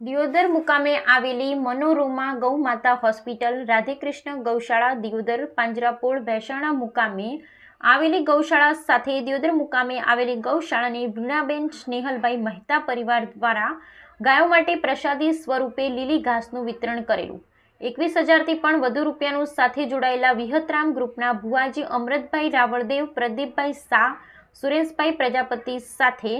દિયોદર મુકામે આવેલી મનોરોમા ગૌમાતા હોસ્પિટલ રાધેકૃષ્ણ ગૌશાળા દિયોદર પાંજરાપોળ ભેસાણા મુકામે આવેલી ગૌશાળા સાથે દિયોદર મુકામે આવેલી ગૌશાળાને વીણાબેન સ્નેહલભાઈ મહેતા પરિવાર દ્વારા ગાયો માટે પ્રસાદી સ્વરૂપે લીલી ઘાસનું વિતરણ કરેલું. એકવીસ હજારથી પણ વધુ રૂપિયાનું સાથે જોડાયેલા વિહતરામ ગ્રુપના ભુવાજી અમૃતભાઈ રાવળદેવ, પ્રદીપભાઈ શાહ સુરેશભાઈ પ્રજાપતિ સાથે,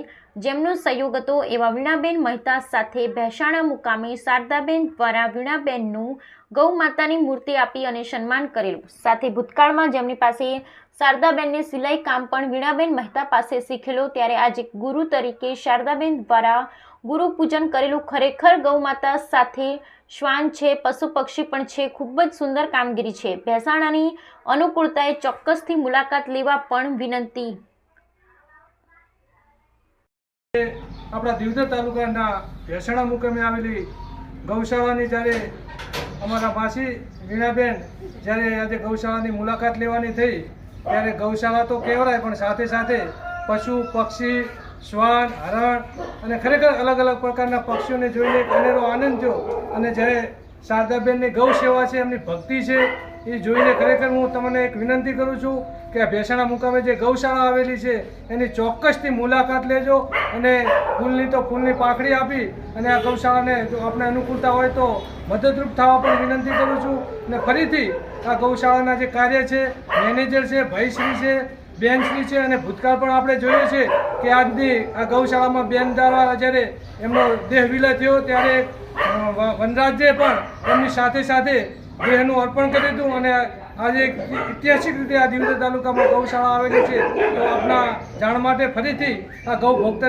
જેમનો સહયોગ હતો એવા વીણાબેન મહેતા સાથે, ભેસાણા મુકામે શારદાબેન દ્વારા વીણાબેનનું ગૌ માતાની મૂર્તિ આપી અને સન્માન કરેલું. સાથે ભૂતકાળમાં જેમની પાસે શારદાબેનને સિલાઈ કામ પણ વીણાબેન મહેતા પાસે શીખેલો, ત્યારે આજે ગુરુ તરીકે શારદાબેન દ્વારા ગુરુ પૂજન કરેલું ખરેખર ગૌ માતા સાથે શ્વાન છે, પશુ પક્ષી પણ છે, ખૂબ જ સુંદર કામગીરી છે. ભેસાણાની અનુકૂળતાએ ચોક્કસથી મુલાકાત લેવા પણ વિનંતી. આપણા દિવધર તાલુકાના ભેસણા મુકામે આવેલી ગૌશાળાની જ્યારે અમારા માસી વીણાબેન જ્યારે આજે ગૌશાળાની મુલાકાત લેવાની થઈ, ત્યારે ગૌશાળા તો કહેવાય, પણ સાથે સાથે પશુ, પક્ષી, શ્વાન, હરણ અને ખરેખર અલગ અલગ પ્રકારના પક્ષીઓને જોઈને અનેરો આનંદ થયો અને જ્યારે શારદાબેનની ગૌ સેવા છે, એમની ભક્તિ છે એ જોઈને ખરેખર હું તમને એક વિનંતી કરું છું કે ભેસાણા મુકામે જે ગૌશાળા આવેલી છે, એની ચોક્કસથી મુલાકાત લેજો અને ફૂલની તો ફૂલની પાખડી આપી અને આ ગૌશાળાને જો આપણે અનુકૂળતા હોય તો મદદરૂપ થવા પણ વિનંતી કરું છું. અને ફરીથી આ ગૌશાળાના જે કાર્ય છે, મેનેજર છે, ભાઈશ્રી છે, બેનશ્રી છે અને ભૂતકાળ પણ આપણે જોઈએ છે કે આજની આ ગૌશાળામાં બેન દ્વારા જ્યારે એમનો દેહ વિલય થયો ત્યારે વનરાજે પણ એમની સાથે સાથે દેહનું અર્પણ કર્યું હતું અને આજે ઐતિહાસિક રીતે આ દિવસે તાલુકામાં ગૌશાળા આવેલી છે. તો આપણા જાણ માટે ફરીથી આ ગૌ ભક્તને